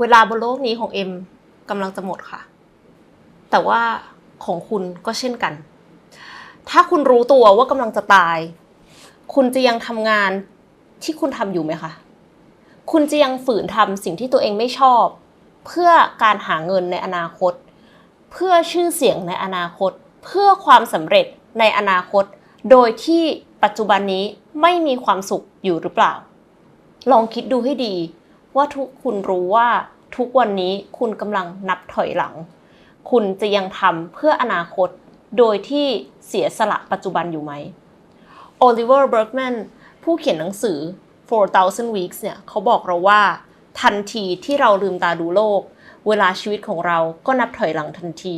เวลาบนโลกนี้ของเอ็มกำลังจะหมดค่ะ แต่ว่าของคุณก็เช่นกัน ถ้าคุณรู้ตัวว่ากำลังจะตาย คุณจะยังทำงานที่คุณทำอยู่ไหมคะ คุณจะยังฝืนทำสิ่งที่ตัวเองไม่ชอบ เพื่อการหาเงินในอนาคต เพื่อชื่อเสียงในอนาคต เพื่อความสำเร็จในอนาคต โดยที่ปัจจุบันนี้ไม่มีความสุขอยู่หรือเปล่า ลองคิดดูให้ดี ว่าทุกคุณรู้ว่าทุกวันนี้คุณกำลังนับถอยหลัง คุณจะยังทำเพื่ออนาคตโดยที่เสียสละปัจจุบันอยู่ไหมโอลิเวอร์เบิร์กแมนผู้เขียนหนังสือ 4,000 Weeks เนี่ยเขาบอกเราว่า ทันทีที่เราลืมตาดูโลก เวลาชีวิตของเราก็นับถอยหลังทันที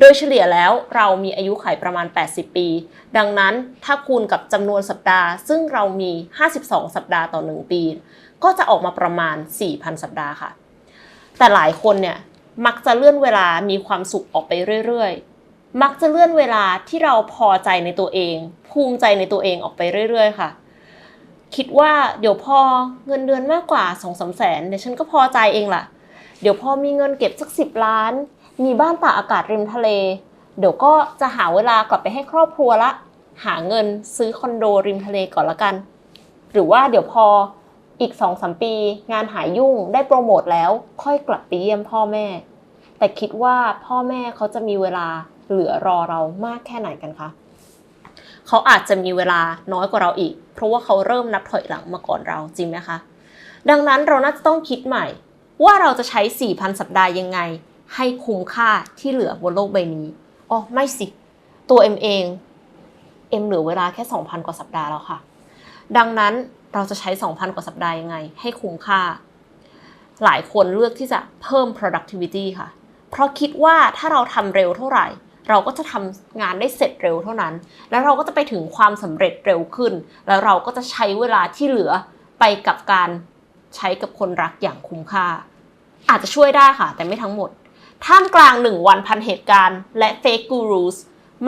โดยเฉลี่ยแล้วเรามีอายุขัยประมาณ 80 ปี ดังนั้นถ้าคูณกับจำนวนสัปดาห์ ซึ่งเรามี 52 สัปดาห์ต่อ 1 ปี ก็จะออกมาประมาณ 4,000 สัปดาห์ค่ะ แต่หลายคนเนี่ยมักจะเลื่อนเวลามีความสุขออกไปเรื่อยๆ มักจะเลื่อนเวลาที่เราพอใจในตัวเอง ภูมิใจในตัวเองออกไปเรื่อย ๆ ค่ะ คิดว่าเดี๋ยวพอเงินเดือนมากกว่า2องสามแสนเดี๋ยวฉันก็พอใจเองล่ะ เดี๋ยวพอมีเงินเก็บสักสิบล้าน มีบ้านตากอากาศริมทะเล เดี๋ยวก็จะหาเวลากลับไปให้ครอบครัวละ หาเงินซื้อคอนโดริมทะเลก่อนละกัน หรือว่าเดี๋ยวพอ อีก2องสมปี งานหายยุ่งได้โปรโมทแล้ว ค่อยกลับไปเยี่ยมพ่อแม่ แต่คิดว่าพ่อแม่เขาจะมีเวลาเหลือรอเรามากแค่ไหนกันคะเขาอาจจะมีเวลาน้อยกว่าเราอีก เพราะว่าเขาเริ่มนับถอยหลังมาก่อนเราจริงไหมคะ ดังนั้นเราน่าจะต้องคิดใหม่ ว่าเราจะใช้ 4,000 สัปดาห์ยังไง ให้คุ้มค่าที่เหลือบนโลกใบนี้อ๋อไม่สิ ตัวเอ็มเองเอ็มเหลือเวลาแค่ 2,000 กว่าสัปดาห์แล้วค่ะ ดังนั้น เราจะใช้ 2,000 กว่าสัปดาห์ยังไง ให้คุ้มค่า หลายคนเลือกที่จะเพิ่ม productivity ค่ะ เพราะคิดว่าถ้าเราทำเร็วเท่าไหร่ เราก็จะทำงานได้เสร็จเร็วเท่านั้น แล้วเราก็จะไปถึงความสำเร็จเร็วขึ้น แล้วเราก็จะใช้เวลาที่เหลือไปกับการใช้กับคนรักอย่างคุ้มค่า อาจจะช่วยได้ค่ะ แต่ไม่ทั้งหมด ท่ามกลางหนึ่งวันพันเหตุการณ์ และ fake gurus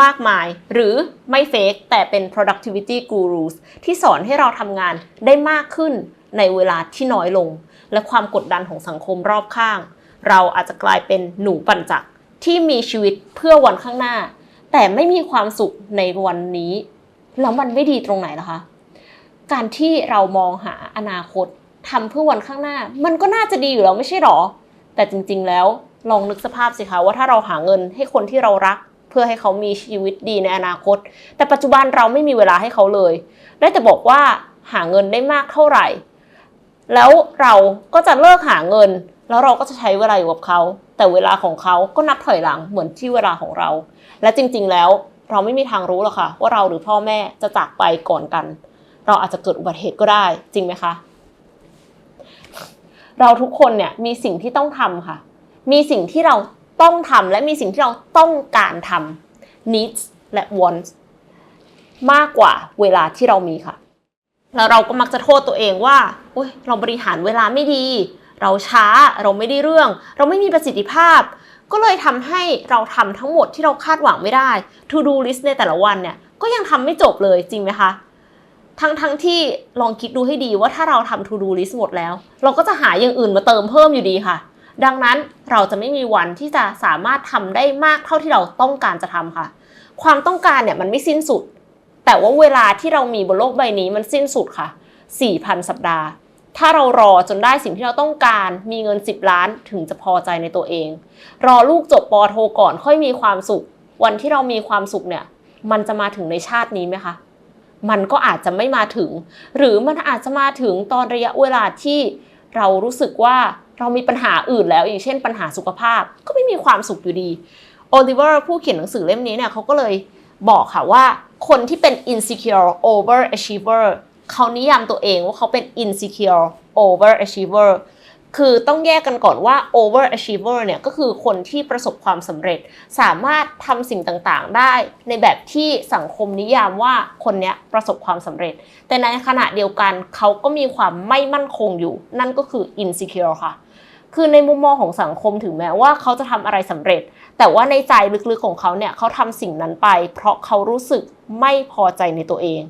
มากมาย หรือไม่ fake แต่เป็น productivity gurus ที่สอนให้เราทำงานได้มากขึ้นในเวลาที่น้อยลง และความกดดันของสังคมรอบข้าง เราอาจจะกลายเป็นหนูปั่นจักรที่มีชีวิตเพื่อวันข้างหน้า แต่ไม่มีความสุขในวันนี้ แล้วมันไม่ดีตรงไหนล่ะคะ การที่เรามองหาอนาคตทำเพื่อวันข้างหน้า มันก็น่าจะดีอยู่แล้วไม่ใช่หรอ แต่จริงๆแล้วลองนึกสภาพสิคะว่าถ้าเราหาเงินให้คนที่เรารัก พื่อให้เขามีชีวิตดีในอนาคต แต่ปัจจุบันเราไม่มีเวลาให้เขาเลย ได้แต่บอกว่าหาเงินได้มากเท่าไหร่ แล้วเราก็จะเลิกหาเงิน แล้วเราก็จะใช้เวลาอยู่กับเขา แต่เวลาของเขาก็นับถอยหลังเหมือนที่เวลาของเรา และจริง ๆ แล้วเราไม่มีทางรู้หรอกค่ะ ว่าเราหรือพ่อแม่จะจากไปก่อนกัน เราอาจจะเกิดอุบัติเหตุก็ได้ จริงไหมคะ เราทุกคนเนี่ยมีสิ่งที่ต้องทำค่ะ มีสิ่งที่เรา ต้องทำและมีสิ่งที่เราต้องการทำ needs และ wants มากกว่าเวลาที่เรามีค่ะ แล้วเราก็มักจะโทษตัวเองว่าโอ๊ยเราบริหารเวลาไม่ดี เราช้าเราไม่ได้เรื่อง เราไม่มีประสิทธิภาพ ก็เลยทำให้เราทำทั้งหมดที่เราคาดหวังไม่ได้ to do list ในแต่ละวันเนี่ยก็ยังทำไม่จบเลยจริงไหมคะทั้งทั้งที่ลองคิดดูให้ดีว่าถ้าเราทำ to do list หมดแล้ว เราก็จะหาอย่างอื่นมาเติมเพิ่มอยู่ดีค่ะ ดังนั้นเราจะไม่มีวันที่จะสามารถทำได้มากเท่าที่เราต้องการจะทำค่ะ ความต้องการเนี่ยมันไม่สิ้นสุด แต่ว่าเวลาที่เรามีบนโลกใบนี้มันสิ้นสุดค่ะ 4,000 สัปดาห์ ถ้าเรารอจนได้สิ่งที่เราต้องการ มีเงิน 10 ล้านถึงจะพอใจในตัวเอง รอลูกจบปอโทก่อนค่อยมีความสุข วันที่เรามีความสุขเนี่ย มันจะมาถึงในชาตินี้ไหมคะมันก็อาจจะไม่มาถึง หรือมันอาจจะมาถึงตอนระยะเวลาที่เรารู้สึกว่า เรามีปัญหาอื่นแล้ว อย่างเช่นปัญหาสุขภาพก็ไม่มีความสุขอยู่ดีโอลิเวอร์ผู้เขียนหนังสือเล่มนี้เนี่ยเขาก็เลยบอกค่ะว่าคนที่เป็น insecure over achiever เขานิยามตัวเองว่าเขาเป็น insecure over achiever คือต้องแยกกันก่อนว่า over achiever เนี่ยก็คือคนที่ประสบความสำเร็จ สามารถทำสิ่งต่างๆ ได้ในแบบที่สังคมนิยามว่าคนนี้ประสบความสำเร็จ แต่ในขณะเดียวกันเขาก็มีความไม่มั่นคงอยู่ นั่นก็คือ insecure ค่ะ คือในมุมมองของสังคมถึงแม้ว่าเขาจะทำอะไรสำเร็จ แต่ว่าในใจลึกๆของเขาเนี่ยเขาทำสิ่งนั้นไป เพราะเขารู้สึกไม่พอใจในตัวเอง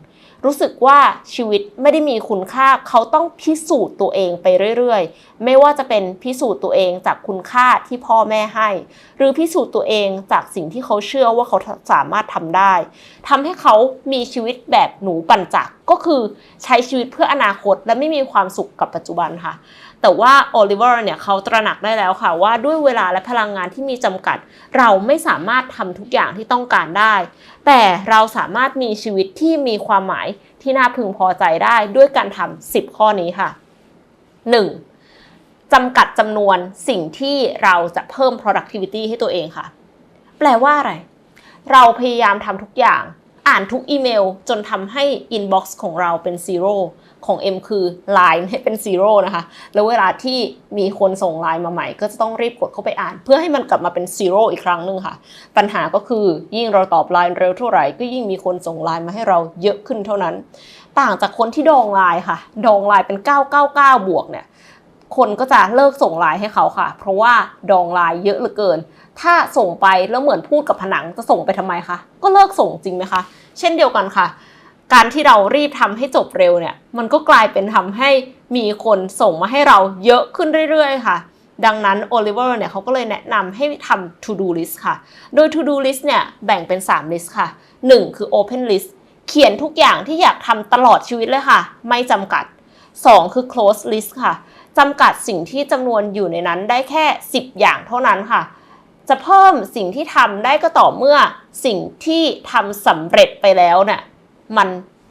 รู้สึกว่าชีวิตไม่ได้มีคุณค่าเขาต้องพิสูจน์ตัวเองไปเรื่อยๆ ไม่ว่าจะเป็นพิสูจน์ตัวเองจากคุณค่าที่พ่อแม่ให้ หรือพิสูจน์ตัวเองจากสิ่งที่เขาเชื่อว่าเขาสามารถทำได้ทำให้เขามีชีวิตแบบหนูปั่นจักก็คือใช้ชีวิตเพื่ออนาคตและไม่มีความสุขกับปัจจุบันค่ะ แต่ว่าโอลิเวอร์เนี่ยเขาตระหนักได้แล้วค่ะว่าด้วยเวลาและพลังงานที่มีจำกัด เราไม่สามารถทำทุกอย่างที่ต้องการได้ แต่เราสามารถมีชีวิตที่มีความหมายที่น่าพึงพอใจได้ด้วยการทำ10 ข้อนี้ค่ะ 1. จำกัดจำนวนสิ่งที่เราจะเพิ่ม productivity ให้ตัวเองค่ะ แปลว่าอะไร เราพยายามทำทุกอย่าง อ่านทุกอีเมลจนทำให้ inbox ของเราเป็น zero ของ M คือ Line ให้เป็น zero นะคะ แล้วเวลาที่มีคนส่งไลน์มาใหม่ ก็จะต้องรีบกดเข้าไปอ่าน เพื่อให้มันกลับมาเป็น zero อีกครั้งหนึ่งค่ะ ปัญหาก็คือยิ่งเราตอบไลน์เร็วเท่าไหร่ ก็ยิ่งมีคนส่งไลน์มาให้เราเยอะขึ้นเท่านั้น ต่างจากคนที่ดองไลน์ค่ะ ดองไลน์เป็น 999 บวกเนี่ยคนก็จะเลิกส่งไลน์ให้เขาค่ะ เพราะว่าดองไลน์เยอะเหลือเกิน ถ้าส่งไปแล้วเหมือนพูดกับผนังจะส่งไปทำไมคะ ก็เลิกส่งจริงไหมคะ เช่นเดียวกันค่ะ การที่เรารีบทำให้จบเร็วเนี่ย มันก็กลายเป็นทำให้มีคนส่งมาให้เราเยอะขึ้นเรื่อยๆ ค่ะ ดังนั้นโอลิเวอร์เนี่ยเขาก็เลยแนะนำให้ทำ to do list ค่ะ โดย to do list เนี่ยแบ่งเป็น 3 list ค่ะ 1 คือ open list เขียนทุกอย่างที่อยากทำตลอดชีวิตเลยค่ะ ไม่จำกัด 2 คือ close list ค่ะจำกัดสิ่งที่จำนวนอยู่ในนั้นได้แค่ 10 อย่างเท่านั้นค่ะ จะเพิ่มสิ่งที่ทำได้ก็ต่อเมื่อสิ่งที่ทำสำเร็จไปแล้วเนี่ย มัน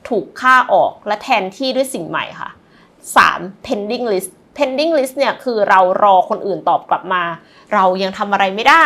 ถูกค่าออกและแทนที่ด้วยสิ่งใหม่ค่ะ 3. pending list pending list เนี่ยคือเรารอคนอื่นตอบกลับมา เรายังทำอะไรไม่ได้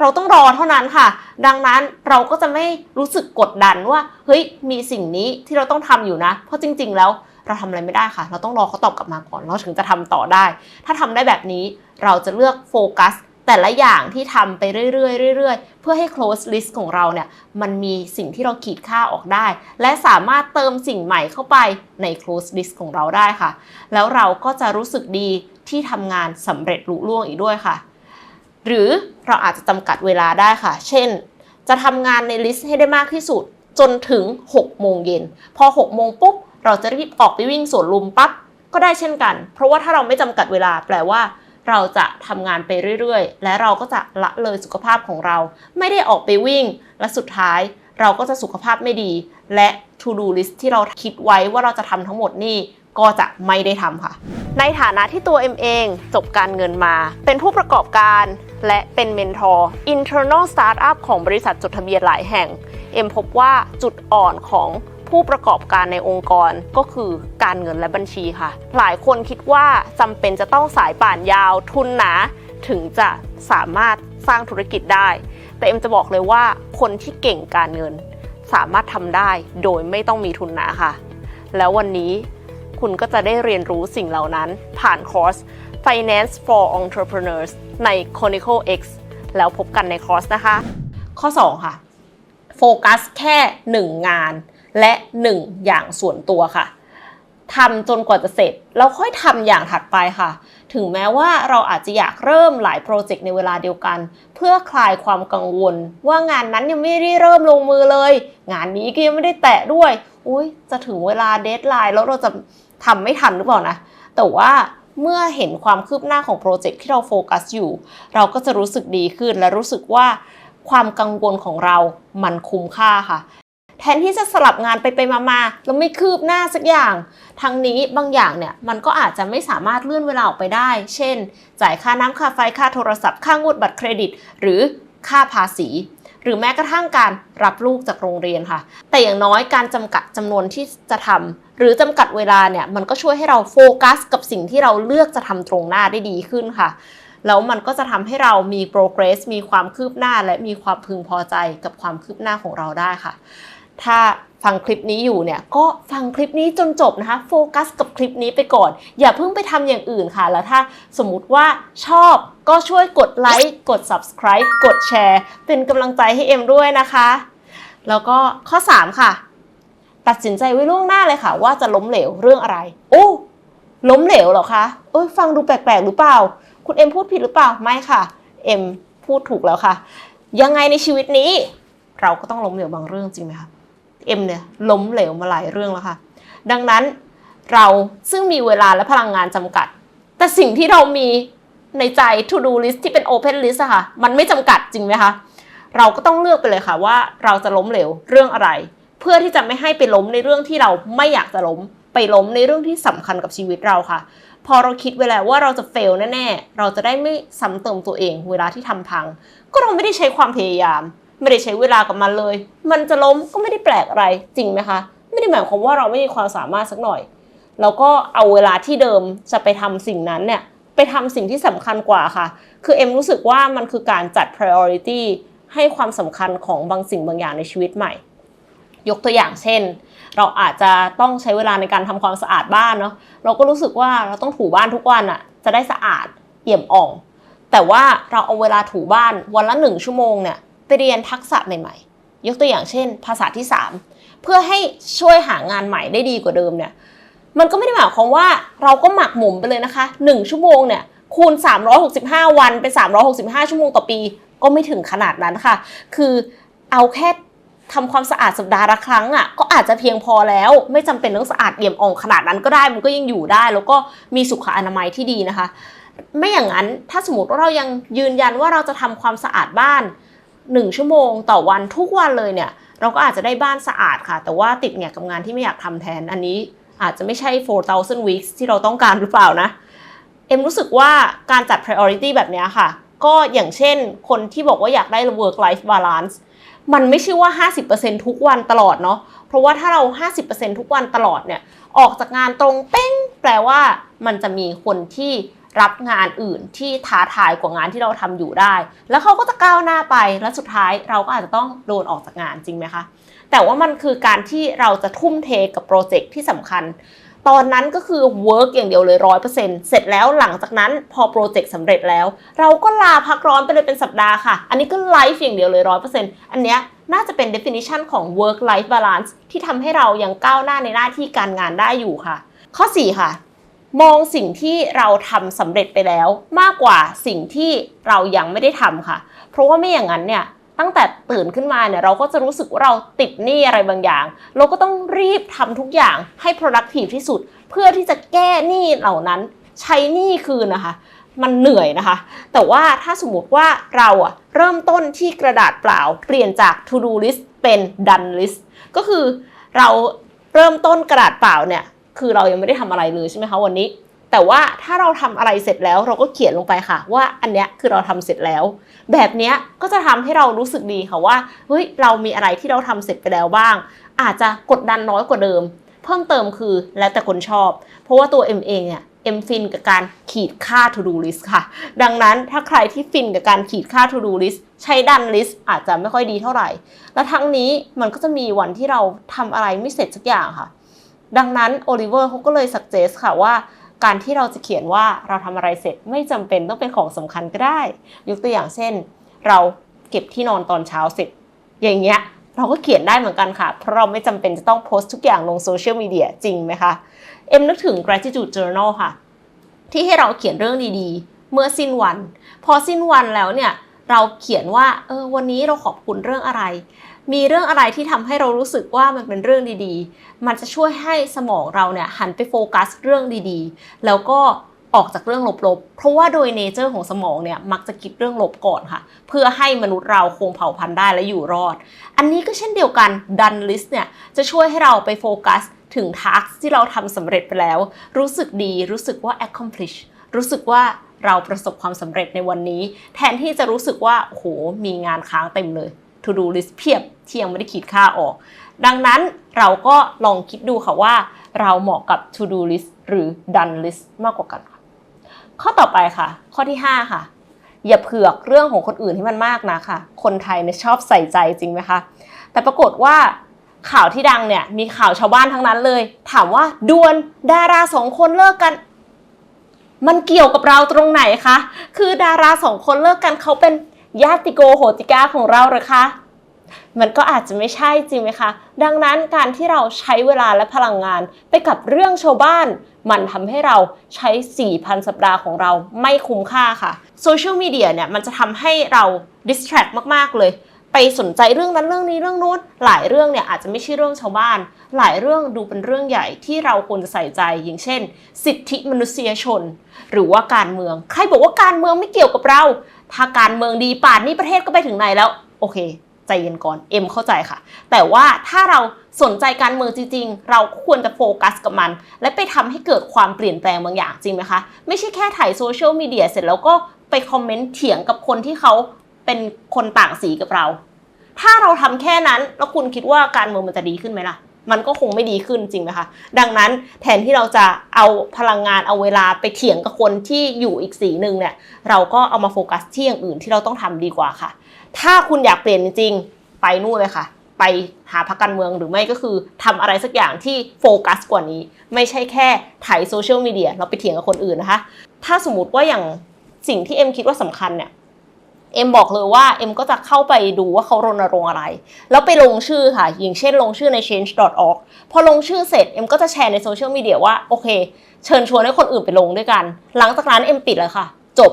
เราต้องรอเท่านั้นค่ะ ดังนั้นเราก็จะไม่รู้สึกกดดันว่า เฮ้ย มีสิ่งนี้ที่เราต้องทำอยู่นะ เพราะจริง ๆ แล้วเราทำอะไรไม่ได้ค่ะ เราต้องรอเขาตอบกลับมาก่อน เราถึงจะทำต่อได้ ถ้าทำได้แบบนี้เราจะเลือกโฟกัส แต่ละอย่างที่ทำไปเรื่อยๆเรื่อยๆ เพื่อให้ close list ของเราเนี่ยมันมีสิ่งที่เราขีดค่าออกได้ และสามารถเติมสิ่งใหม่เข้าไปใน close list ของเราได้ค่ะ แล้วเราก็จะรู้สึกดีที่ทำงานสำเร็จลุล่วงอีกด้วยค่ะ หรือเราอาจจะจำกัดเวลาได้ค่ะ เช่น จะทำงานในลิสต์ให้ได้มากที่สุดจนถึง 6 โมงเย็น พอ 6 โมงปุ๊บ เราจะรีบออกไปวิ่งสวนลุมปั๊บ ก็ได้เช่นกัน เพราะว่าถ้าเราไม่จำกัดเวลาแปลว่า เราจะทำงานไปเรื่อยๆ และเราก็จะละเลยสุขภาพของเรา ไม่ได้ออกไปวิ่ง และสุดท้ายเราก็จะสุขภาพไม่ดี และ to do list ที่เราคิดไว้ว่าเราจะทำทั้งหมดนี่ก็จะไม่ได้ทำค่ะ ในฐานะที่ตัวเอ็มเองจบการเงินมา เป็นผู้ประกอบการและเป็นเมนทอร์ internal startup ของบริษัทจดทะเบียนหลายแห่ง เอ็มพบว่าจุดอ่อนของ ผู้ประกอบการในองค์กรก็คือการเงินและบัญชีค่ะ หลายคนคิดว่าจำเป็นจะต้องสายป่านยาวทุนหนาถึงจะสามารถสร้างธุรกิจได้ แต่เอ็มจะบอกเลยว่าคนที่เก่งการเงิน สามารถทำได้โดยไม่ต้องมีทุนหนาค่ะ แล้ววันนี้คุณก็จะได้เรียนรู้สิ่งเหล่านั้น ผ่านคอร์ส Finance for Entrepreneurs ใน Chronicle X แล้วพบกันในคอร์สนะคะ ข้อ 2 ค่ะ โฟกัสแค่ 1 งาน และ 1 อย่างส่วนตัวค่ะทำจนกว่าจะเสร็จแล้วค่อยทำอย่างถัดไปค่ะ ถึงแม้ว่าเราอาจจะอยากเริ่มหลายโปรเจกต์ในเวลาเดียวกัน เพื่อคลายความกังวล ว่างานนั้นยังไม่ได้เริ่มลงมือเลย งานนี้ก็ยังไม่ได้แตะด้วย อุ้ยจะถึงเวลาเดทไลน์แล้วเราจะทำไม่ทันหรือเปล่านะ แต่ว่าเมื่อเห็นความคืบหน้าของโปรเจกต์ที่เราโฟกัสอยู่ เราก็จะรู้สึกดีขึ้นและรู้สึกว่าความกังวลของเรามันคุ้มค่าค่ะ แทนที่จะสลับงานไปไปมามาแล้วไม่คืบหน้าสักอย่าง ทั้งนี้บางอย่างเนี่ยมันก็อาจจะไม่สามารถเลื่อนเวลาออกไปได้ เช่น จ่ายค่าน้ำค่าไฟค่าโทรศัพท์ค่างวดบัตรเครดิต หรือค่าภาษี หรือแม้กระทั่งการรับลูกจากโรงเรียนค่ะ แต่อย่างน้อยการจำกัดจำนวนที่จะทำหรือจำกัดเวลาเนี่ยมันก็ช่วยให้เราโฟกัส กับสิ่งที่เราเลือกจะทำตรงหน้าได้ดีขึ้นค่ะแล้วมันก็จะทำให้เรามี progress มีความคืบหน้า และมีความพึงพอใจกับความคืบหน้าของเราได้ค่ะ ถ้าฟังคลิปนี้อยู่เนี่ยก็ฟังคลิปนี้จนจบนะคะโฟกัสกับคลิปนี้ไปก่อน อย่าเพิ่งไปทำอย่างอื่นค่ะ แล้วถ้าสมมติว่าชอบก็ช่วยกดไลค์กด subscribe กดแชร์ เป็นกำลังใจให้เอ็มด้วยนะคะ แล้วก็ข้อ 3 ค่ะ ตัดสินใจไว้ล่วงหน้าเลยค่ะ ว่าจะล้มเหลวเรื่องอะไร โอ้ล้มเหลวเหรอคะเอ้ยฟังดูแปลกๆหรือเปล่า คุณเอ็มพูดผิดหรือเปล่าไม่ค่ะเอ็มพูดถูกแล้วค่ะ ยังไงในชีวิตนี้ เราก็ต้องล้มเหลวบางเรื่องจริงไหมคะ เอ็มเนี่ยล้มเหลวมาหลายเรื่องแล้วค่ะ ดังนั้นเราซึ่งมีเวลาและพลังงานจำกัด แต่สิ่งที่เรามีในใจ to do list ที่เป็น open list อะค่ะ มันไม่จำกัดจริงไหมคะ เราก็ต้องเลือกไปเลยค่ะว่าเราจะล้มเหลวเรื่องอะไร เพื่อที่จะไม่ให้ไปล้มในเรื่องที่เราไม่อยากจะล้ม ไปล้มในเรื่องที่สำคัญกับชีวิตเราค่ะ พอเราคิดไว้แล้วว่าเราจะเฟลแน่ๆ เราจะได้ไม่ซ้ำเติมตัวเอง เวลาที่ทำพัง ก็เราไม่ได้ใช้ความพยายาม ไม่ได้ใช้เวลากับมันเลย มันจะล้มก็ไม่ได้แปลกอะไรจริงไหมคะ ไม่ได้หมายความว่าเราไม่มีความสามารถสักหน่อย แล้วก็เอาเวลาที่เดิมจะไปทำสิ่งนั้นเนี่ยไปทำสิ่งที่สำคัญกว่าค่ะ คือเอ็มรู้สึกว่ามันคือการจัด priority ให้ความสำคัญของบางสิ่งบางอย่างในชีวิตใหม่ ยกตัวอย่างเช่น เราอาจจะต้องใช้เวลาในการทำความสะอาดบ้านเนาะ เราก็รู้สึกว่าเราต้องถูบ้านทุกวันอะจะได้สะอาดเอี่ยมอ่อง แต่ว่าเราเอาเวลาถูบ้านวันละหนึ่งชั่วโมงเนี่ย ไปเรียนทักษะใหม่ๆ ยกตัวอย่างเช่น ภาษาที่ 3 เพื่อให้ช่วยหางานใหม่ได้ดีกว่าเดิมเนี่ยมันก็ไม่ได้หมายความว่าเราก็หมักหมมไปเลยนะคะ 1 ชั่วโมงเนี่ยคูณ 365 วันเป็น 365 ชั่วโมงต่อปี ก็ไม่ถึงขนาดนั้นค่ะ คือเอาแค่ทำความสะอาดสัปดาห์ละครั้งอะก็อาจจะเพียงพอแล้ว ไม่จำเป็นต้องสะอาดเอี่ยมอ่องขนาดนั้นก็ได้มันก็ยังอยู่ได้ แล้วก็มีสุขอนามัยที่ดีนะคะ ไม่อย่างนั้นถ้าสมมติว่าเรายังยืนยันว่าเราจะทำความสะอาดบ้าน 1 ชั่วโมงต่อวันทุกวันเลยเนี่ย เราก็อาจจะได้บ้านสะอาดค่ะ แต่ว่าติดแงกกับงานที่ไม่อยากทำแทนอันนี้อาจจะไม่ใช่ 4,000 weeks ที่เราต้องการหรือเปล่านะ เอ็มรู้สึกว่าการจัด priority แบบเนี้ยค่ะ ก็อย่างเช่นคนที่บอกว่าอยากได้ work life balance มันไม่ใช่ว่า 50%ทุกวันตลอดเนาะ เพราะว่าถ้าเรา 50%ทุกวันตลอดเนี่ย ออกจากงานตรงเป้ง แปลว่ามันจะมีคนที่ รับงานอื่นที่ท้าทายกว่างานที่เราทำอยู่ได้ แล้วเขาก็จะก้าวหน้าไป และสุดท้ายเราก็อาจจะต้องโดนออกจากงานจริงไหมคะ แต่ว่ามันคือการที่เราจะทุ่มเทกับโปรเจกต์ที่สำคัญ ตอนนั้นก็คือ work อย่างเดียวเลยร้อยเปอร์เซ็นต์เสร็จแล้วหลังจากนั้นพอโปรเจกต์สำเร็จแล้ว เราก็ลาพักร้อนไปเลยเป็นสัปดาห์ค่ะ อันนี้ก็ไลฟ์อย่างเดียวเลยร้อยเปอร์เซ็นต์อันเนี้ยน่าจะเป็น definition ของ work life balance ที่ทำให้เรายังก้าวหน้าในหน้าที่การงานได้อยู่ค่ะ ข้อ 4 ค่ะ มองสิ่งที่เราทำสำเร็จไปแล้วมากกว่าสิ่งที่เรายังไม่ได้ทำค่ะ เพราะว่าไม่อย่างนั้นเนี่ยตั้งแต่ตื่นขึ้นมาเนี่ยเราก็จะรู้สึกว่าเราติดหนี้อะไรบางอย่าง เราก็ต้องรีบทำทุกอย่างให้ productive ที่สุด เพื่อที่จะแก้หนี้เหล่านั้นใช้หนี้คืนนะคะ มันเหนื่อยนะคะ แต่ว่าถ้าสมมติว่าเราอะเริ่มต้นที่กระดาษเปล่า เปลี่ยนจาก to do list เป็น done list ก็คือเราเริ่มต้นกระดาษเปล่าเนี่ย คือเรายังไม่ได้ทำอะไรเลยใช่ไหมคะวันนี้ แต่ว่าถ้าเราทำอะไรเสร็จแล้วเราก็เขียนลงไปค่ะ ว่าอันเนี้ยคือเราทำเสร็จแล้ว แบบเนี้ยก็จะทำให้เรารู้สึกดีค่ะว่าเฮ้ยเรามีอะไรที่เราทำเสร็จไปแล้วบ้าง อาจจะกดดันน้อยกว่าเดิม เพิ่มเติมคือแล้วแต่คนชอบ เพราะว่าตัวเอ็มเองเนี่ยเอ็มฟินกับการขีดค่า to do list ค่ะ ดังนั้นถ้าใครที่ฟินกับการขีดค่า to do list ใช้ดัน list อาจจะไม่ค่อยดีเท่าไหร่ และทั้งนี้มันก็จะมีวันที่เราทำอะไรไม่เสร็จสักอย่างค่ะ ดังนั้นโอลิเวอร์เขาก็เลยสักเจสค่ะว่า การที่เราจะเขียนว่าเราทำอะไรเสร็จไม่จำเป็นต้องเป็นของสำคัญก็ได้ ยกตัวอย่างเช่น เราเก็บที่นอนตอนเช้าเสร็จ อย่างเงี้ยเราก็เขียนได้เหมือนกันค่ะ เพราะเราไม่จำเป็นจะต้องโพสต์ทุกอย่างลงโซเชียลมีเดียจริงไหมคะ เอ็มนึกถึง gratitude journal ค่ะ ที่ให้เราเขียนเรื่องดีๆ เมื่อสิ้นวัน พอสิ้นวันแล้วเนี่ยเราเขียนว่าเออวันนี้เราขอบคุณเรื่องอะไร มีเรื่องอะไรที่ทำให้เรารู้สึกว่ามันเป็นเรื่องดีๆ มันจะช่วยให้สมองเราเนี่ยหันไปโฟกัสเรื่องดีๆ แล้วก็ออกจากเรื่องลบๆ เพราะว่าโดยเนเจอร์ของสมองเนี่ยมักจะคิดเรื่องลบก่อนค่ะ เพื่อให้มนุษย์เราคงเผ่าพันธุ์ได้และอยู่รอด อันนี้ก็เช่นเดียวกันดันลิสเนี่ยจะช่วยให้เราไปโฟกัสถึงทักที่เราทำสำเร็จไปแล้ว รู้สึกดีรู้สึกว่า accomplish รู้สึกว่าเราประสบความสำเร็จในวันนี้ แทนที่จะรู้สึกว่าโหมีงานค้างเต็มเลย to do list เพียบที่ยังไม่ได้ขีดค่าออก ดังนั้นเราก็ลองคิดดูค่ะว่า เราเหมาะกับ to do list หรือ done list มากกว่ากันค่ะข้อต่อไปค่ะ ข้อที่ 5 ค่ะ อย่าเผือกเรื่องของคนอื่นให้มันมากนะค่ะ คนไทยเนี่ยชอบใส่ใจจริงไหมคะ แต่ปรากฏว่าข่าวที่ดังเนี่ยมีข่าวชาวบ้านทั้งนั้นเลย ถามว่าดวนดาราสองคนเลิกกัน มันเกี่ยวกับเราตรงไหนคะ คือดาราสองคนเลิกกันเขาเป็น ญาติโกโหติกาของเราหรือคะ มันก็อาจจะไม่ใช่จริงไหมคะ ดังนั้นการที่เราใช้เวลาและพลังงานไปกับเรื่องชาวบ้าน มันทำให้เราใช้ 4,000 สัปดาห์ของเราไม่คุ้มค่าค่ะโซเชียลมีเดียเนี่ยมันจะทำให้เรา distract มาก ๆ เลยไปสนใจเรื่องนั้นเรื่องนี้เรื่องโน้นหลายเรื่องเนี่ยอาจจะไม่ใช่เรื่องชาวบ้าน หลายเรื่องดูเป็นเรื่องใหญ่ที่เราควรจะใส่ใจ อย่างเช่น สิทธิมนุษยชน หรือว่าการเมือง ใครบอกว่าการเมืองไม่เกี่ยวกับเรา ถ้าการเมืองดีป่านนี้ประเทศก็ไปถึงไหนแล้ว โอเค ใจเย็นก่อนเอ็มเข้าใจค่ะ แต่ว่าถ้าเราสนใจการเมืองจริง ๆ เราควรจะโฟกัสกับมัน และไปทำให้เกิดความเปลี่ยนแปลงบางอย่างจริงไหมคะ ไม่ใช่แค่ถ่ายโซเชียลมีเดียเสร็จแล้วก็ไปคอมเมนต์เถียงกับคนที่เขาเป็นคนต่างสีกับเรา ถ้าเราทำแค่นั้นแล้วคุณคิดว่าการเมืองมันจะดีขึ้นไหมล่ะ มันก็คงไม่ดีขึ้นจริงไหมคะ ดังนั้นแทนที่เราจะเอาพลังงานเอาเวลาไปเถียงกับคนที่อยู่อีกสีหนึ่งเนี่ย เราก็เอามาโฟกัสที่อย่างอื่นที่เราต้องทำดีกว่าค่ะ ถ้าคุณอยากเปลี่ยนจริงๆ ไปนู่นเลยค่ะ ไปหาพรรคการเมืองหรือไม่ก็คือทำอะไรสักอย่างที่โฟกัสกว่านี้ ไม่ใช่แค่ถ่ายโซเชียลมีเดียเราไปเถียงกับคนอื่นนะคะ ถ้าสมมติว่าอย่างสิ่งที่เอ็มคิดว่าสำคัญเนี่ย เอ็มบอกเลยว่าเอ็มก็จะเข้าไปดูว่าเขารณรงค์อะไร แล้วไปลงชื่อค่ะ อย่างเช่นลงชื่อใน change.org พอลงชื่อเสร็จเอ็มก็จะแชร์ในโซเชียลมีเดียว่าโอเค เชิญชวนให้คนอื่นไปลงด้วยกัน หลังจากนั้นเอ็มปิดเลยค่ะ จบ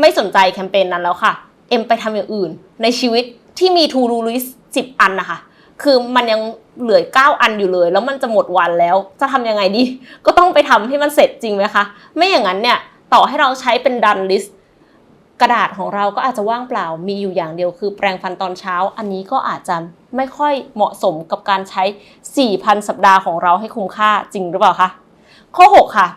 ไม่สนใจแคมเปญนั้นแล้วค่ะ เอ็มไปทำอย่างอื่น ในชีวิตที่มี to do list 10 อันนะคะ คือมันยังเหลือ 9 อันอยู่เลย แล้วมันจะหมดวันแล้ว จะทำยังไงดี ก็ต้องไปทำให้มันเสร็จจริงไหมคะ ไม่อย่างนั้นเนี่ย ต่อให้เราใช้เป็นดันลิสต์ ระดาษของเราก็อาจจะว่างเปล่ามีอยู่อย่างเดียวคือแปรงฟันตอนเช้า อันนี้ก็อาจจะไม่ค่อยเหมาะสมกับการใช้ 4,000 สัปดาห์ของเราให้คุ้มค่าจริงหรือเปล่าคะข้อ 6 ค่ะ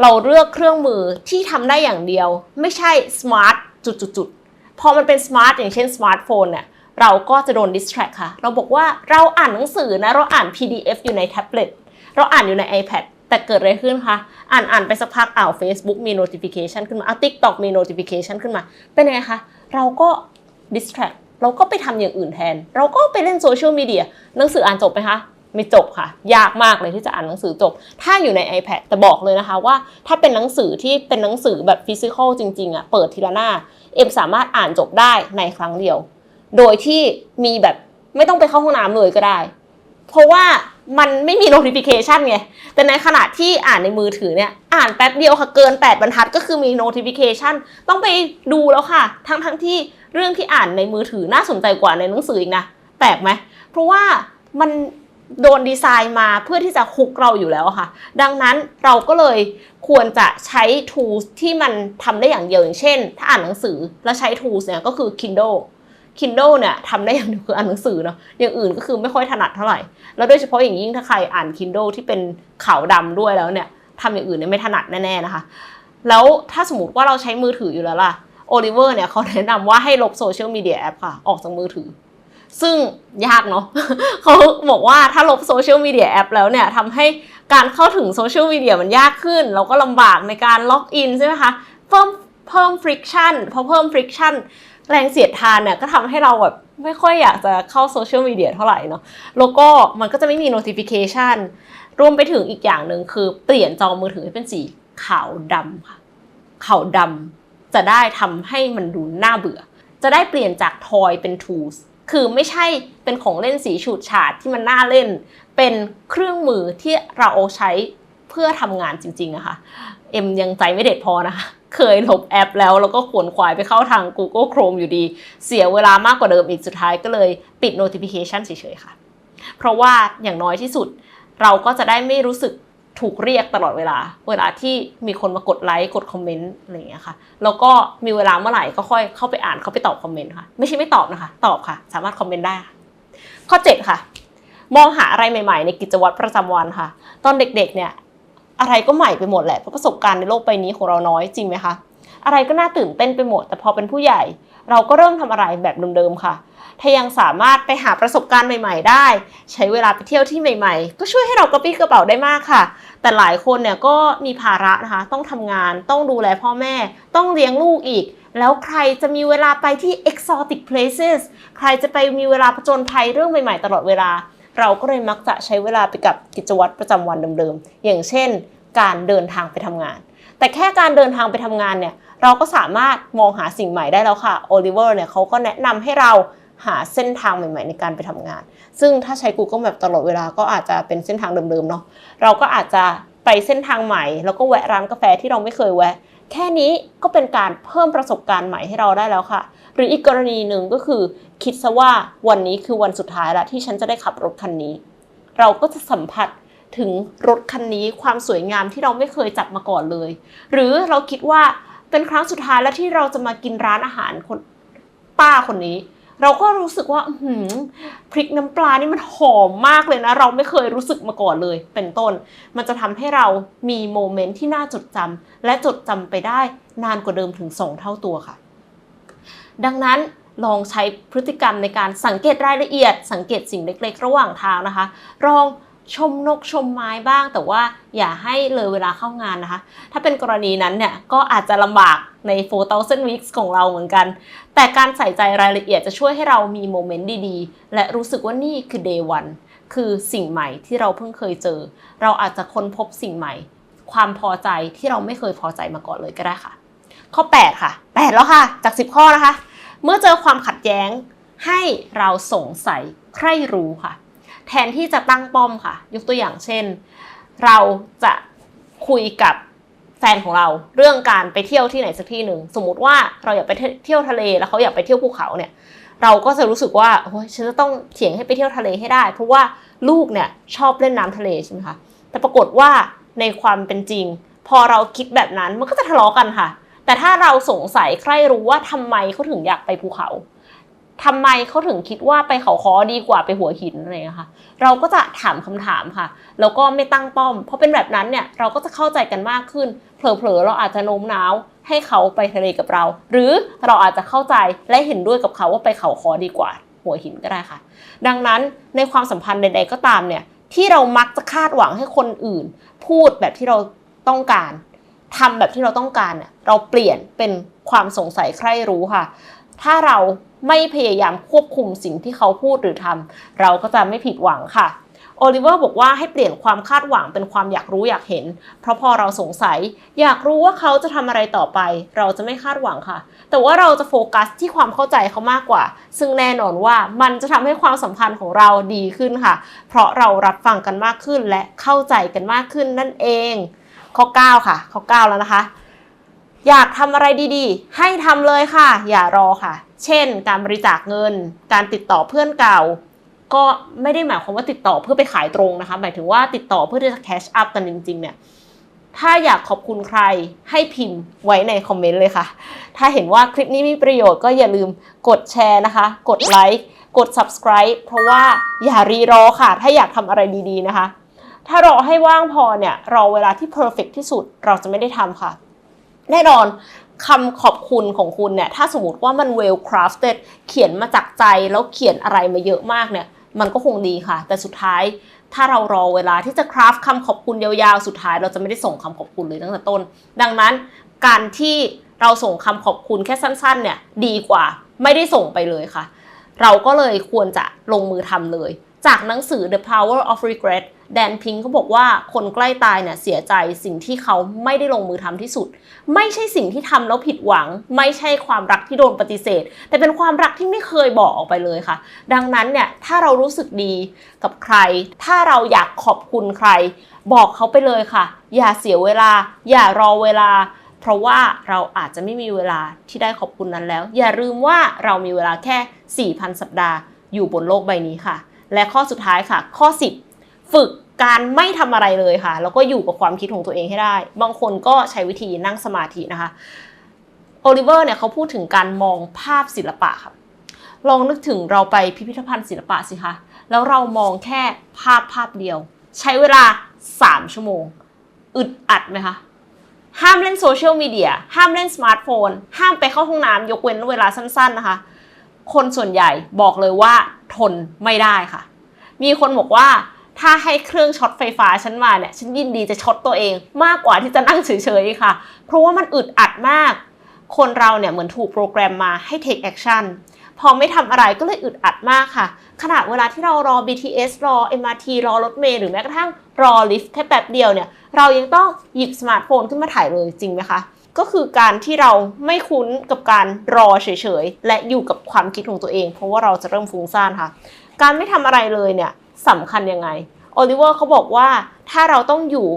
เราเลือกเครื่องมือที่ทำได้อย่างเดียว ไม่ใช่ smart จุดๆพอมันเป็น smart อย่างเช่นสมาร์ทโฟนเนี่ยเราก็จะโดน distract ค่ะ เราบอกว่าเราอ่านหนังสือนะ เราอ่าน PDF อยู่ในแท็บเล็ต เราอ่านอยู่ใน iPad แต่เกิดอะไรขึ้นคะ อ่านอ่านไปสักพักอ้าว Facebook มี notification ขึ้นมาอ้าว TikTok มี notification ขึ้นมา เป็นไงคะ เราก็ distract เราก็ไปทำอย่างอื่นแทน เราก็ไปเล่นโซเชียลมีเดียหนังสืออ่านจบไหมคะ ไม่จบค่ะ ยากมากเลยที่จะอ่านหนังสือจบ ถ้าอยู่ใน iPad แต่บอกเลยนะคะว่า ถ้าเป็นหนังสือที่เป็นหนังสือแบบฟิสิกอลจริงๆอะเปิดทีละหน้า เอ็มสามารถอ่านจบได้ในครั้งเดียว โดยที่มีแบบไม่ต้องไปเข้าห้องน้ำเลยก็ได้ เพราะว่า มันไม่มี notification ไง แต่ในขณะที่อ่านในมือถือเนี่ย อ่านแป๊บเดียวค่ะ เกิน 8 บรรทัดก็คือมี notification ต้องไปดูแล้วค่ะ ทั้งทั้งที่เรื่องที่อ่านในมือถือน่าสนใจกว่าในหนังสืออีกนะ แปลกไหม เพราะว่ามันโดนดีไซน์มาเพื่อที่จะคุกเราอยู่แล้วค่ะ ดังนั้นเราก็เลยควรจะใช้ tools ที่มันทำได้อย่างเดียวอย่างเช่น ถ้าอ่านหนังสือแล้วใช้ tools เนี่ยก็คือ Kindle Kindle เนี่ยทำได้อย่างเดียวคืออ่านหนังสือเนาะอย่างอื่นก็คือไม่ค่อยถนัดเท่าไหร่ แล้วโดยเฉพาะอย่างยิ่งถ้าใครอ่าน Kindle ที่เป็นขาวดำด้วยแล้วเนี่ยทำอย่างอื่นเนี่ยไม่ถนัดแน่ๆนะคะ แล้วถ้าสมมติว่าเราใช้มือถืออยู่แล้วล่ะโอลิเวอร์เนี่ยเขาแนะนำว่าให้ลบโซเชียลมีเดียแอปค่ะ ออกจากมือถือ ซึ่งยากเนาะเขาบอกว่าถ้าลบโซเชียลมีเดียแอปแล้วเนี่ยทำให้การเข้าถึงโซเชียลมีเดียมันยากขึ้น เราก็ลำบากในการล็อกอินใช่ไหมคะเพิ่มเพิ่ม friction พอเพิ่ม friction แรงเสียดทานเนี่ยก็ทำให้เราแบบไม่ค่อยอยากจะเข้าโซเชียลมีเดียเท่าไหร่เนาะแล้วก็มันก็จะไม่มี notification รวมไปถึงอีกอย่างหนึ่งคือเปลี่ยนจอมือถือให้เป็นสีขาวดำค่ะขาวดำจะได้ทำให้มันดูน่าเบื่อ จะได้เปลี่ยนจากทอยเป็น tools คือไม่ใช่เป็นของเล่นสีฉูดฉาดที่มันน่าเล่น เป็นเครื่องมือที่เราใช้เพื่อทำงานจริงๆอะค่ะเอ็มยังใจไม่เด็ดพอนะคะ เคยลบแอปแล้วแล้วก็ขวนขวายไปเข้าทาง Google Chrome อยู่ดี เสียเวลามากกว่าเดิมอีกสุดท้ายก็เลยปิด notification เฉยๆค่ะ เพราะว่าอย่างน้อยที่สุดเราก็จะได้ไม่รู้สึกถูกเรียกตลอดเวลา เวลาที่มีคนมากดไลค์กดคอมเมนต์อะไรอย่างเงี้ยค่ะ แล้วก็มีเวลาเมื่อไหร่ก็ค่อยเข้าไปอ่านเข้าไปตอบคอมเมนต์ค่ะ ไม่ใช่ไม่ตอบนะคะ ตอบค่ะ สามารถคอมเมนต์ได้ ข้อ 7 ค่ะ มองหาอะไรใหม่ๆ ในกิจวัตรประจำวันค่ะ ตอนเด็กๆเนี่ย อะไรก็ใหม่ไปหมดแหละเพราะประสบการณ์ในโลกใบนี้ของเราน้อยจริงไหมคะอะไรก็น่าตื่นเต้นไปหมด แต่พอเป็นผู้ใหญ่ เราก็เริ่มทำอะไรแบบเดิมๆค่ะ ถ้ายังสามารถไปหาประสบการณ์ใหม่ ๆ ได้ ใช้เวลาไปเที่ยวที่ใหม่ ๆ ก็ช่วยให้เรากระปี้กระเป๋าได้มากค่ะ แต่หลายคนเนี่ยก็มีภาระนะคะ ต้องทำงานต้องดูแลพ่อแม่ ต้องเลี้ยงลูกอีก แล้วใครจะมีเวลาไปที่ exotic places ใครจะไปมีเวลาผจญภัยเรื่องใหม่ ๆ ตลอดเวลา เราก็เลยมักจะใช้เวลาไปกับกิจวัตรประจำวันเดิมๆ อย่างเช่น การเดินทางไปทำงาน แต่แค่การเดินทางไปทำงานเนี่ยเราก็สามารถมองหาสิ่งใหม่ได้แล้วค่ะโอลิเวอร์เนี่ยเขาก็แนะนำให้เราหาเส้นทางใหม่ๆ ในการไปทำงาน ซึ่งถ้าใช้ Google Map ตลอดเวลาก็อาจจะเป็นเส้นทางเดิมๆเนาะเราก็อาจจะไปเส้นทางใหม่ แล้วก็แวะร้านกาแฟที่เราไม่เคยแวะ แค่นี้ก็เป็นการเพิ่มประสบการณ์ใหม่ให้เราได้แล้วค่ะ หรืออีกกรณีหนึ่งก็คือ คิดซะว่าวันนี้คือวันสุดท้ายแล้วที่ฉันจะได้ขับรถคันนี้ เราก็จะสัมผัสถึงรถคันนี้ความสวยงามที่เราไม่เคยจับมาก่อนเลย หรือเราคิดว่าเป็นครั้งสุดท้ายแล้วที่เราจะมากินร้านอาหารคนป้าคนนี้ เราก็รู้สึกว่าหืพริกน้ำปลานี่มันหอมมากเลยนะ เราไม่เคยรู้สึกมาก่อนเลย เป็นต้น มันจะทำให้เรามีโมเมนต์ที่น่าจดจำและจดจำไปได้นานกว่าเดิมถึง 2 เท่าตัวค่ะ ดังนั้นลองใช้พฤติกรรมในการสังเกตรายละเอียด สังเกตสิ่งเล็ก ๆ ระหว่างทางนะคะลอง ชมนกชมไม้บ้าง แต่ว่าอย่าให้เลยเวลาเข้างานนะคะ ถ้าเป็นกรณีนั้นเนี่ยก็อาจจะลำบากใน 4,000 weeks ของเราเหมือนกัน แต่การใส่ใจรายละเอียดจะช่วยให้เรามีโมเมนต์ดีๆ และรู้สึกว่านี่คือ day one คือสิ่งใหม่ที่เราเพิ่งเคยเจอ เราอาจจะค้นพบสิ่งใหม่ ความพอใจที่เราไม่เคยพอใจมาก่อนเลยก็ได้ค่ะ ข้อ 8 ค่ะ 8 แล้วค่ะ จาก 10 ข้อนะคะ เมื่อเจอความขัดแย้งให้เราสงสัยใคร่รู้ค่ะ แทนที่จะตั้งป้อมค่ะ ยกตัวอย่างเช่น เราจะคุยกับแฟนของเราเรื่องการไปเที่ยวที่ไหนสักที่หนึ่งสมมติว่าเราอยากไปเที่ยวทะเลแล้วเขาอยากไปเที่ยวภูเขาเนี่ยเราก็จะรู้สึกว่าโอ้ยฉันจะต้องเถียงให้ไปเที่ยวทะเลให้ได้ เพราะว่าลูกเนี่ยชอบเล่นน้ำทะเลใช่ไหมคะแต่ปรากฏว่าในความเป็นจริง พอเราคิดแบบนั้นมันก็จะทะเลาะกันค่ะ แต่ถ้าเราสงสัยใครรู้ว่าทำไมเขาถึงอยากไปภูเขา ทำไมเขาถึงคิดว่าไปเขาคอดีกว่าไปหัวหินอะไรคะเราก็จะถามคำถามค่ะ แล้วก็ไม่ตั้งป้อม เพราะเป็นแบบนั้นเนี่ยเราก็จะเข้าใจกันมากขึ้น เผลอๆเราอาจจะโน้มน้าวให้เขาไปทะเลกับเรา หรือเราอาจจะเข้าใจและเห็นด้วยกับเขาว่าไปเขาคอดีกว่า หัวหินก็ได้ค่ะ ดังนั้นในความสัมพันธ์ใด ๆ ก็ตามเนี่ยที่เรามักจะคาดหวังให้คนอื่น พูดแบบที่เราต้องการทำแบบที่เราต้องการเนี่ยเราเปลี่ยนเป็นความสงสัยใคร่รู้ค่ะ ถ้าเราไม่พยายามควบคุมสิ่งที่เขาพูดหรือทำเราก็จะไม่ผิดหวังค่ะโอลิเวอร์บอกว่าให้เปลี่ยนความคาดหวังเป็นความอยากรู้อยากเห็น เพราะพอเราสงสัย อยากรู้ว่าเขาจะทำอะไรต่อไป เราจะไม่คาดหวังค่ะ แต่ว่าเราจะโฟกัสที่ความเข้าใจเขามากกว่า ซึ่งแน่นอนว่ามันจะทำให้ความสัมพันธ์ของเราดีขึ้นค่ะ เพราะเรารับฟังกันมากขึ้นและเข้าใจกันมากขึ้นนั่นเอง ข้อ 9 ค่ะ ข้อ 9 แล้วนะคะ อยากทำอะไรดีๆ ให้ทำเลยค่ะ อย่ารอค่ะ เช่น การบริจาคเงิน การติดต่อเพื่อนเก่า ก็ไม่ได้หมายความว่าติดต่อเพื่อไปขายตรงนะคะ หมายถึงว่าติดต่อเพื่อที่จะแคชอัพกันจริงๆเนี่ยถ้าอยากขอบคุณใครให้พิมพ์ไว้ในคอมเมนต์เลยค่ะ ถ้าเห็นว่าคลิปนี้มีประโยชน์ก็อย่าลืมกดแชร์นะคะ กดไลค์กด subscribe เพราะว่าอย่ารีรอค่ะ ถ้าอยากทำอะไรดีๆนะคะ ถ้ารอให้ว่างพอเนี่ยรอเวลาที่ perfect ที่สุดเราจะไม่ได้ทำค่ะ แน่นอนคำขอบคุณของคุณเนี่ยถ้าสมมติว่ามัน well crafted เขียนมาจากใจแล้วเขียนอะไรมาเยอะมากเนี่ยมันก็คงดีค่ะ แต่สุดท้ายถ้าเรารอเวลาที่จะคราฟคำขอบคุณยาวๆ สุดท้ายเราจะไม่ได้ส่งคำขอบคุณเลยตั้งแต่ต้น ดังนั้นการที่เราส่งคำขอบคุณแค่สั้นๆเนี่ยดีกว่าไม่ได้ส่งไปเลยค่ะ เราก็เลยควรจะลงมือทำเลย จากหนังสือ The Power of Regret แดนพิงเขาบอกว่าคนใกล้ตายเนี่ยเสียใจสิ่งที่เขาไม่ได้ลงมือทำที่สุด ไม่ใช่สิ่งที่ทำแล้วผิดหวัง ไม่ใช่ความรักที่โดนปฏิเสธ แต่เป็นความรักที่ไม่เคยบอกออกไปเลยค่ะ ดังนั้นเนี่ยถ้าเรารู้สึกดีกับใคร ถ้าเราอยากขอบคุณใคร บอกเขาไปเลยค่ะ อย่าเสียเวลา อย่ารอเวลา เพราะว่าเราอาจจะไม่มีเวลาที่ได้ขอบคุณนั้นแล้ว อย่าลืมว่าเรามีเวลาแค่ 4,000 สัปดาห์อยู่บนโลกใบนี้ค่ะ และข้อสุดท้ายค่ะ ข้อ 10 ฝึกการไม่ทำอะไรเลยค่ะ แล้วก็อยู่กับความคิดของตัวเองให้ได้ บางคนก็ใช้วิธีนั่งสมาธินะคะโอลิเวอร์เนี่ยเขาพูดถึงการมองภาพศิลปะค่ะลองนึกถึงเราไปพิพิธภัณฑ์ศิลปะสิคะแล้วเรามองแค่ภาพภาพเดียว ใช้เวลา 3 ชั่วโมง อึดอัดไหมคะห้ามเล่นโซเชียลมีเดียห้ามเล่นสมาร์ทโฟน ห้ามไปเข้าห้องน้ำยกเว้นเวลาสั้นๆนะคะ คนส่วนใหญ่บอกเลยว่า ทนไม่ได้ค่ะ มีคนบอกว่าถ้าให้เครื่องช็อตไฟฟ้าฉันมาเนี่ยฉันยินดีจะช็อตตัวเอง มากกว่าที่จะนั่งเฉยๆค่ะ เพราะว่ามันอึดอัดมาก คนเราเนี่ยเหมือนถูกโปรแกรมมาให้ take action พอไม่ทำอะไรก็เลยอึดอัดมากค่ะ ขนาดเวลาที่เรารอ BTS รอ MRT รอรถเมล์หรือแม้กระทั่งรอลิฟต์แค่แป๊บเดียวเนี่ย เรายังต้องหยิบสมาร์ทโฟนขึ้นมาถ่ายเลยจริงไหมคะ ก็คือการที่เราไม่คุ้นกับการรอเฉยๆ และอยู่กับความคิดของตัวเอง เพราะว่าเราจะเริ่มฟุ้งซ่านค่ะ การไม่ทำอะไรเลยเนี่ยสำคัญยังไงโอลิเวอร์เขาบอกว่าถ้าเราต้องอยู่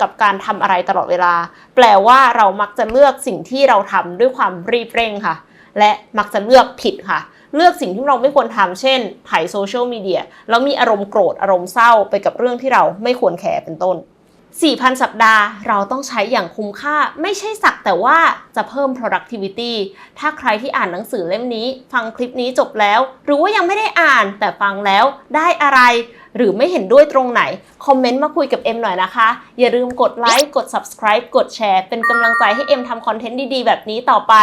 กับการทำอะไรตลอดเวลา แปลว่าเรามักจะเลือกสิ่งที่เราทำด้วยความรีบเร่งค่ะ และมักจะเลือกผิดค่ะ เลือกสิ่งที่เราไม่ควรทำเช่นถ่ายโซเชียลมีเดียแล้วมีอารมณ์โกรธอารมณ์เศร้าไปกับเรื่องที่เราไม่ควรแคร์เป็นต้น 4,000 สัปดาห์ เราต้องใช้อย่างคุ้มค่า ไม่ใช่สักแต่ว่าจะเพิ่ม productivity ถ้าใครที่อ่านหนังสือเล่มนี้ ฟังคลิปนี้จบแล้ว หรือว่ายังไม่ได้อ่านแต่ฟังแล้วได้อะไร หรือไม่เห็นด้วยตรงไหน คอมเมนต์มาคุยกับเอ็มหน่อยนะคะ อย่าลืมกดไลค์กด subscribe กดแชร์ เป็นกำลังใจให้เอ็มทำคอนเทนต์ดีๆ แบบนี้ต่อไป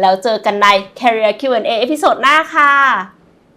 แล้วเจอกันใน Career Q&A เอพิโซดหน้าค่ะ